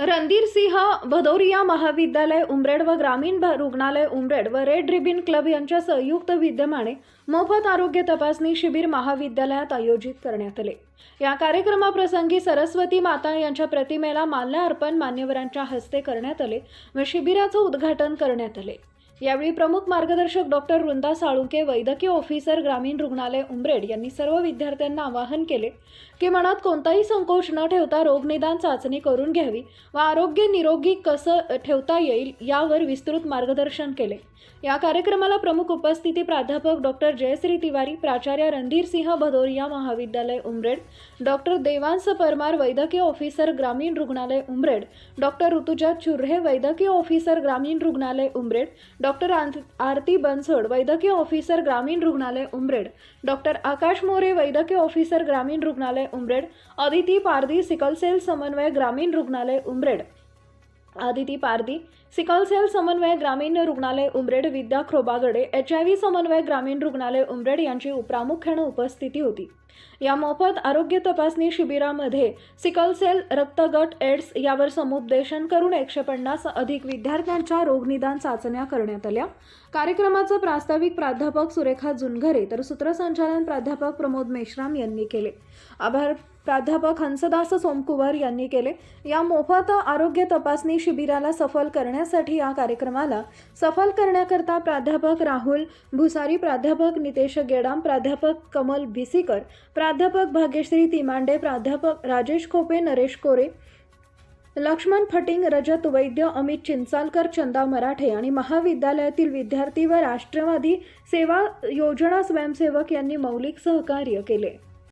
रणधीर सिंह भदौरिया महाविद्यालय उमरेड व ग्रामीण रुग्णालय उमरेड व रेड रिबिन क्लब यांच्या संयुक्त विद्यमाने मोफत आरोग्य तपासणी शिबिर महाविद्यालयात आयोजित करण्यात आले. या कार्यक्रमाप्रसंगी सरस्वती माता यांच्या प्रतिमेला माल्यार्पण मान्यवरांच्या हस्ते करण्यात आले व शिबिराचं उद्घाटन करण्यात आले. यावेळी प्रमुख मार्गदर्शक डॉक्टर वृंदा साळुंके वैद्यकीय ऑफिसर ग्रामीण रुग्णालय उमरेड यांनी सर्व विद्यार्थ्यांना आवाहन केले की मनात कोणताही संकोच न ठेवता रोगनिदान चाचणी करून घ्यावी व आरोग्य निरोगी कसं ठेवता येईल यावर विस्तृत मार्गदर्शन केले. या कार्यक्रमाला प्रमुख उपस्थिती प्राध्यापक डॉक्टर जयश्री तिवारी प्राचार्य रणधीर सिंह भदौरिया महाविद्यालय उमरेड डॉक्टर देवांस परमार वैद्यकीय ऑफिसर ग्रामीण रुग्णालय उमरेड डॉक्टर ऋतुजा चुर्हे वैद्यकीय ऑफिसर ग्रामीण रुग्णालय उमरेड डॉक्टर आरती बनसोड वैद्यकीय ऑफिसर ग्रामीण रुग्णालय उमरेड. डॉक्टर आकाश मोरे वैद्यकीय ऑफिसर ग्रामीण रुग्णालय उमरेड. अदिती पारदी सिकलसेल समन्वय ग्रामीण रुग्णालय उमरेड. आदिती पारदी सिकलसेल समन्वय ग्रामीण रुग्णालय Umred Vidya Khobagade H I V समन्वय ग्रामीण रुग्णालय उमरेड यांची प्रामुख्यानं उपस्थिती होती. या मोफत आरोग्य तपासणी शिबिरामध्ये सिकलसेल रक्तगट एड्स यावर समुपदेशन करून एकशे पन्नास अधिक विद्यार्थ्यांच्या रोगनिदान चाचण्या करण्यात आल्या. कार्यक्रमाचं प्रास्ताविक प्राध्यापक सुरेखा जुनघरे तर सूत्रसंचालन प्राध्यापक प्रमोद मेश्राम यांनी केले. आभार प्राध्यापक हंसदास सोमकुवर यांनी केले. या मोफत आरोग्य तपासणी शिबिराला सफल करण्यासाठी या कार्यक्रमाला सफल करण्याकरता प्राध्यापक राहुल भुसारी प्राध्यापक नितेश गेडाम प्राध्यापक कमल भिसीकर प्राध्यापक भाग्यश्री तिमांडे प्राध्यापक राजेश खोपे नरेश कोरे लक्ष्मण फटिंग रजत वैद्य अमित चिंचालकर चंदा मराठे आणि महाविद्यालयातील विद्यार्थी व राष्ट्रवादी सेवा योजना स्वयंसेवक यांनी मौलिक सहकार्य केले.